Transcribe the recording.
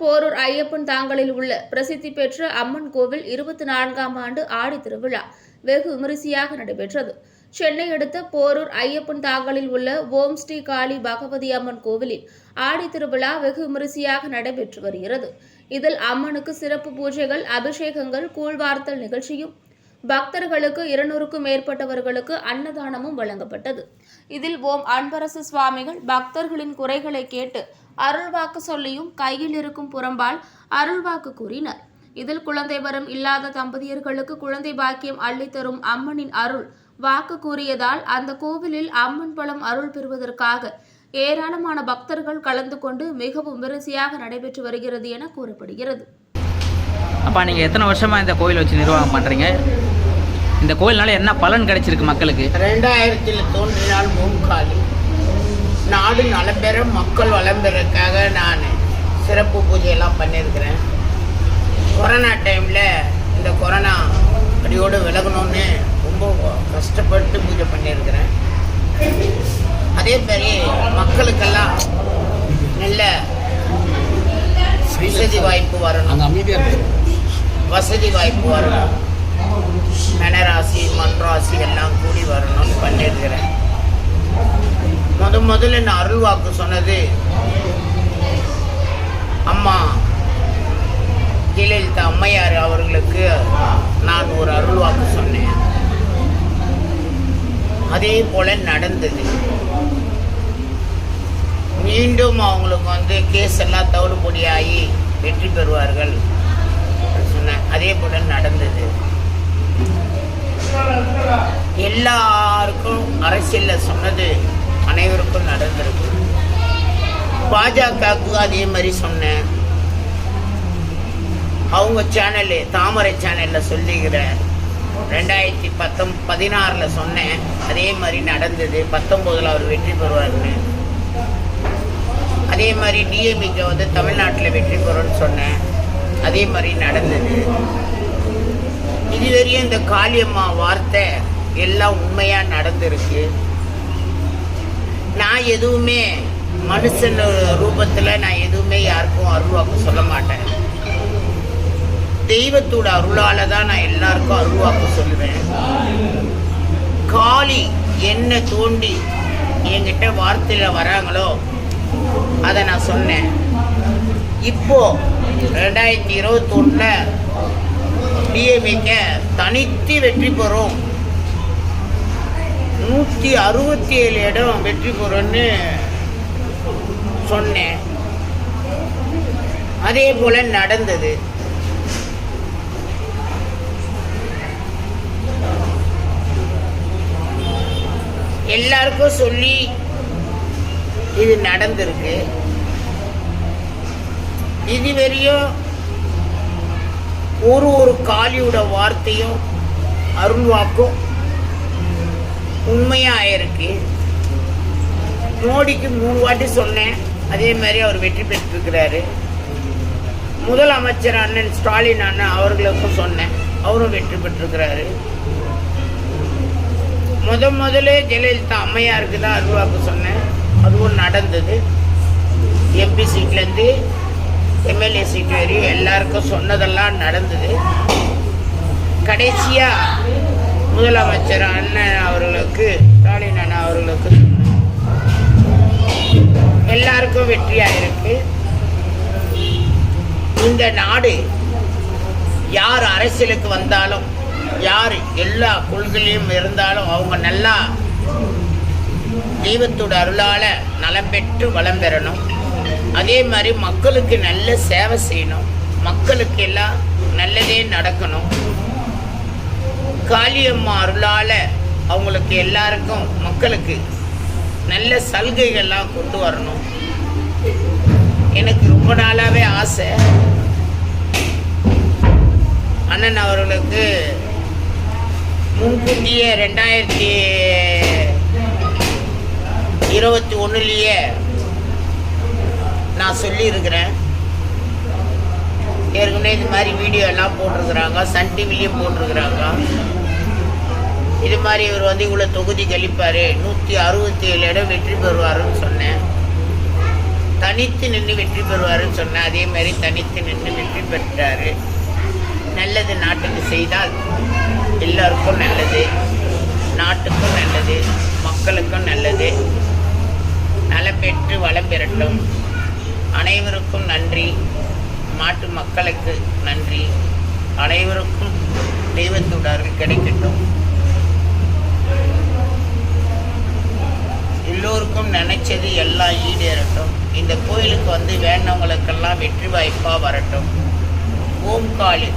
போரூர் ஐயப்பன் தாங்கலில் உள்ள பிரசித்தி பெற்ற அம்மன் கோவில் இருபத்தி நான்காம் ஆண்டு ஆடி திருவிழா வெகு விமரிசையாக நடைபெற்றது. சென்னை அடுத்த போரூர் ஐயப்பன் தாங்கலில் உள்ள ஓம் ஸ்ரீ காளி பகவதி அம்மன் கோவிலில் ஆடி திருவிழா வெகு விமரிசையாக நடைபெற்று வருகிறது. இதில் அம்மனுக்கு சிறப்பு பூஜைகள் அபிஷேகங்கள் கூழ்வார்த்தல் நிகழ்ச்சியும் பக்தர்களுக்கு இருநூறுக்கும் மேற்பட்டவர்களுக்கு அன்னதானமும் வழங்கப்பட்டது. இதில் ஓம் அன்பரசு சுவாமிகள் பக்தர்களின் குறைகளை கேட்டு அருள்வாக்கு சொல்லியும் கையில் இருக்கும் புறம்பால் அருள்வாக்கு கூறினார். இதில் குழந்தை வரம் இல்லாத தம்பதியர்களுக்கு குழந்தை பாக்கியம் அள்ளித்தரும் அம்மனின் அருள் வாக்கு கூறியதால் அந்த கோவிலில் அம்மன் பழம் அருள் பெறுவதற்காக ஏராளமான பக்தர்கள் கலந்து கொண்டு மிகவும் விமரிசையாக நடைபெற்று வருகிறது என கூறப்படுகிறது. அப்பா நீங்கள் எத்தனை வருஷமாக இந்த கோயில் வச்சு நிர்வாகம் பண்ணுறீங்க இந்த கோயில்னால என்ன பலன் கிடைச்சிருக்கு மக்களுக்கு? ரெண்டாயிரத்தில் தோன்றினால் ஓம்காளி நாடு நலம் பெற மக்கள் வளம் பெறக்காக நான் சிறப்பு பூஜையெல்லாம் பண்ணியிருக்கிறேன். கொரோனா டைமில் இந்த கொரோனா அடியோடு விலகணும்னு ரொம்ப கஷ்டப்பட்டு பூஜை பண்ணியிருக்கிறேன். அதே மாதிரி மக்களுக்கெல்லாம் நல்ல வசதி வாய்ப்பு வரணும். வசதி வாய்ப்பு வரணும். மனராசி மண்ராசி எல்லாம் கூடி வரணும்னு பண்ணியிருக்கிறேன். முத முதல்ல நான் அருள்வாக்கு சொன்னது? அம்மா ஜெயலலிதா அம்மையார் அவர்களுக்கு நான் ஒரு அருள் வாக்கு சொன்னேன். அதே போல நடந்தது. மீண்டும் அவங்களுக்கு வந்து கேஸ் எல்லாம் தவிடுபொடியாகி வெற்றி பெறுவார்கள் சொன்னேன். அதே போல நடந்தது. எல்லாருக்கும் அரசியலில் சொன்னது அனைவருக்கும் நடந்திருக்கு. பாஜகவுக்கு அதே மாதிரி சொன்னேன். அவங்க சேனலு தாமரை சேனலில் சொல்லிக்கிற ரெண்டாயிரத்தி பத்தொம் பதினாறில் சொன்னேன். அதே மாதிரி நடந்தது. பத்தொம்போதில் அவர் வெற்றி பெறுவார்னு. அதே மாதிரி டிஎம்கே வந்து தமிழ்நாட்டில் வெற்றி பெறும்னு சொன்னேன். அதே மாதிரி நடந்தது. இதுவரையும் இந்த காளியம்மா வார்த்தை எல்லாம் உண்மையாக நடந்திருக்கு. நான் எதுவுமே மனுஷன் ரூபத்தில் நான் எதுவுமே யாருக்கும் அருள்வாக்கு சொல்ல மாட்டேன். தெய்வத்தோட அருளால் தான் நான் எல்லாருக்கும் அருள்வாக்கு சொல்லுவேன். காளி என்ன தோண்டி என்கிட்ட வார்த்தையில் வராங்களோ அதை நான் சொன்னேன். இப்போ ரெண்டாயிரத்தி இருபத்தொன்னில் டிஎம்ஏக்க தனித்து வெற்றி பெறும் நூற்றி அறுபத்தி ஏழு இடம் வெற்றி பெறும்னு சொன்னேன். அதே போல நடந்தது. எல்லாருக்கும் சொல்லி இது நடந்திருக்கு. இதுவரையும் ஒரு ஒரு காலியோட வார்த்தையும் அருள்வாக்கும். உண்மையாக இருக்கு மோடிக்கு மூணு வாட்டி சொன்னேன். அதே மாதிரி அவர் வெற்றி பெற்றிருக்கிறாரு. முதலமைச்சர் அண்ணன் ஸ்டாலின் அண்ணன் அவர்களுக்கும் சொன்னேன். அவரும் வெற்றி பெற்றிருக்கிறாரு. முத முதல்ல ஜெயலலிதா அம்மையாருக்கு தான் அருள்வாக்கு சொன்னேன். அதுவும் நடந்தது. எம்பி சீட்லேருந்து எம்எல்ஏ சீட் வரையும் எல்லாருக்கும் சொன்னதெல்லாம் நடந்தது. கடைசியாக முதலமைச்சர் அண்ணன் அவர்களுக்கு ஸ்டாலின் அண்ணன் அவர்களுக்கு எல்லாருக்கும் வெற்றியாக இருக்கு. இந்த நாடு யார் அரசியலுக்கு வந்தாலும் யார் எல்லா கொள்கையிலையும் இருந்தாலும் அவங்க நல்லா தெய்வத்தோட அருளால் நலம் பெற்று வளம் பெறணும். அதே மாதிரி மக்களுக்கு நல்ல சேவை செய்யணும். மக்களுக்கு எல்லாம் நல்லதே நடக்கணும். காளியம்மா அருளால் அவங்களுக்கு எல்லாருக்கும் மக்களுக்கு நல்ல சலுகைகள்லாம் கொண்டு வரணும். எனக்கு ரொம்ப நாளாகவே ஆசை. அண்ணன் அவர்களுக்கு முன்கூட்டியே ரெண்டாயிரத்தி இருபத்தி ஒன்றுலேயே நான் சொல்லியிருக்கிறேன். ஏற்கனவே இது மாதிரி வீடியோ எல்லாம் போட்டிருக்கிறாங்க சன் டிவிலையும் போட்டிருக்கிறாங்க. இது மாதிரி இவர் வந்து இவ்வளோ தொகுதி கழிப்பார் நூற்றி அறுபத்தி ஏழு இடம் வெற்றி பெறுவாருன்னு சொன்னேன். தனித்து நின்று வெற்றி பெறுவாருன்னு சொன்னேன். அதே மாதிரி தனித்து நின்று வெற்றி பெற்றார். நல்லது நாட்டுக்கு செய்தால் எல்லாருக்கும் நல்லது நாட்டுக்கும் நல்லது மக்களுக்கும் நல்லது. நலம் பெற்று வளம் பெறட்டும். அனைவருக்கும் நன்றி. நாட்டு மக்களுக்கு நன்றி. அனைவருக்கும் தெய்வத்துடார்கள் கிடைக்கட்டும் எல்லோருக்கும் நினைச்சது எல்லாம் ஈடேறட்டும். இந்த கோயிலுக்கு வந்து வேண்டவங்களுக்கெல்லாம் வெற்றி வாய்ப்பாக வரட்டும். ஓம் காளி